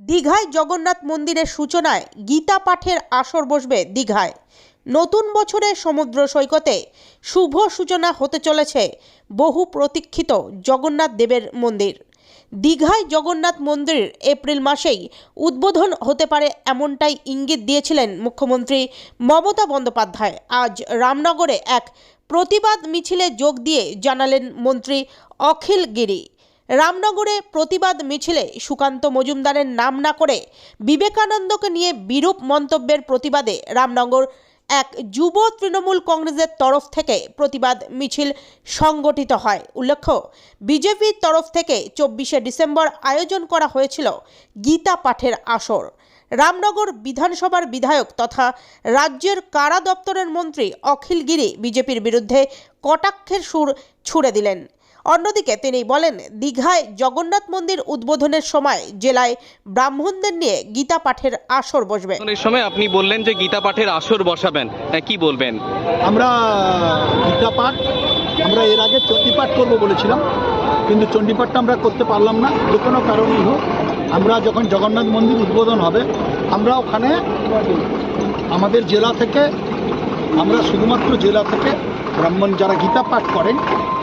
দীঘায় জগন্নাথ মন্দিরের সূচনায় গীতা পাঠের আসর বসবে দীঘায়। নতুন বছরে সমুদ্র সৈকতে শুভ সূচনা হতে চলেছে বহু প্রতীক্ষিত জগন্নাথ দেবের মন্দির। দীঘায় জগন্নাথ মন্দির এপ্রিল মাসেই উদ্বোধন হতে পারে এমনটাই ইঙ্গিত দিয়েছিলেন মুখ্যমন্ত্রী মমতা বন্দ্যোপাধ্যায়। আজ রামনগরে এক প্রতিবাদ মিছিলে যোগ দিয়ে জানালেন মন্ত্রী অখিল গিরি। রামনগরে প্রতিবাদ মিছিলে সুকান্ত মজুমদারের নাম না করে বিবেকানন্দকে নিয়ে বিরূপ মন্তব্যের প্রতিবাদে রামনগর এক যুব তৃণমূল কংগ্রেসের তরফ থেকে প্রতিবাদ মিছিল সংগঠিত হয়। উল্লেখ্য, বিজেপির তরফ থেকে চব্বিশে ডিসেম্বর আয়োজন করা হয়েছিল গীতা পাঠের আসর। রামনগর বিধানসভার বিধায়ক তথা রাজ্যের কারা দপ্তরের মন্ত্রী অখিল গিরি বিজেপির বিরুদ্ধে কটাক্ষের সুর ছুড়ে দিলেন। অন্যদিকে তিনি বলেন দীঘায় জগন্নাথ মন্দির উদ্বোধনের সময় জেলায় ব্রাহ্মণদের নিয়ে গীতা পাঠের আসর বসবে। এই সময় আপনি বললেন যে গীতা পাঠের আসর বসাবেন হ্যাঁ, কি বলবেন? আমরা গীতা পাঠ আমরা এর আগে চণ্ডীপাঠ করব বলেছিলাম কিন্তু চণ্ডীপাঠটা আমরা করতে পারলাম না যে কোনো কারণেই হোক। আমরা যখন জগন্নাথ মন্দির উদ্বোধন হবে আমরা ওখানে আমাদের জেলা থেকে আমরা শুধুমাত্র জেলা থেকে ব্রাহ্মণ যারা গীতা পাঠ করেন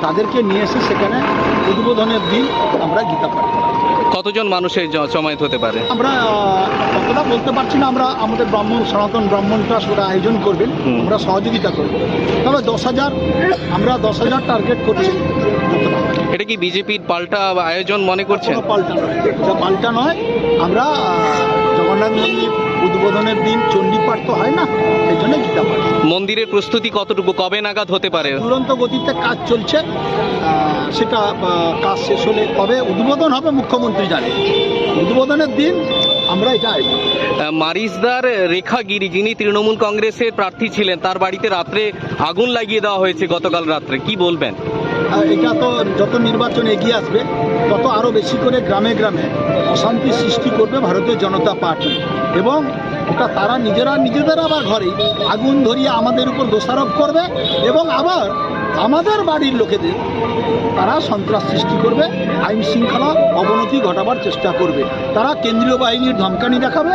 তাদেরকে নিয়ে এসে সেখানে উদ্বোধনের দিন আমরা গীতা পাঠ করাবো। কতজন মানুষের জমায়েত হতে পারে? আমরা কতটা বলতে পারছি না আমরা আমাদের ব্রাহ্মণ সনাতন ব্রাহ্মণ ট্রাস্ট ওরা আয়োজন করবেন আমরা সহযোগিতা করব। তবে দশ হাজার আমরা দশ হাজার টার্গেট করছি। এটা কি বিজেপির পাল্টা আয়োজন মনে করছেন কোনো পাল্টা নয়। এটা পাল্টা নয় আমরা জগন্নাথ মন্দির উদ্বোধনের দিন চণ্ডীপাঠ তো হয় না এই জন্য গীতা পাঠ। মন্দিরের প্রস্তুতি কতটুকু? কবে নাগাদ হতে পারে? দুরন্ত গতিতে কাজ চলছে। সেটা কাজ শেষ হলে কবে? উদ্বোধন হবে মুখ্যমন্ত্রী জানে। উদ্বোধনের দিন আমরা এটা মারিসদার রেখা গিরি যিনি তৃণমূল কংগ্রেসের প্রার্থী ছিলেন তার বাড়িতে রাত্রে আগুন লাগিয়ে দেওয়া হয়েছে গতকাল রাত্রে। কি বলবেন? এটা তো যত নির্বাচন এগিয়ে আসবে তত আরও বেশি করে গ্রামে গ্রামে অশান্তি সৃষ্টি করবে ভারতীয় জনতা পার্টি। এবং ওটা তারা নিজেরা নিজেদের আবার ঘরে আগুন ধরিয়ে আমাদের উপর দোষারোপ করবে এবং আবার আমাদের বাড়ির লোকেদের তারা সন্ত্রাস সৃষ্টি করবে, আইন শৃঙ্খলা অবনতি ঘটাবার চেষ্টা করবে। তারা কেন্দ্রীয় বাহিনীর ধমকানি দেখাবে,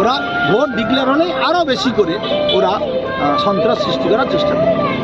ওরা ভোট ডিক্লেয়ার হলে আরও বেশি করে ওরা সন্ত্রাস সৃষ্টি করার চেষ্টা করবে।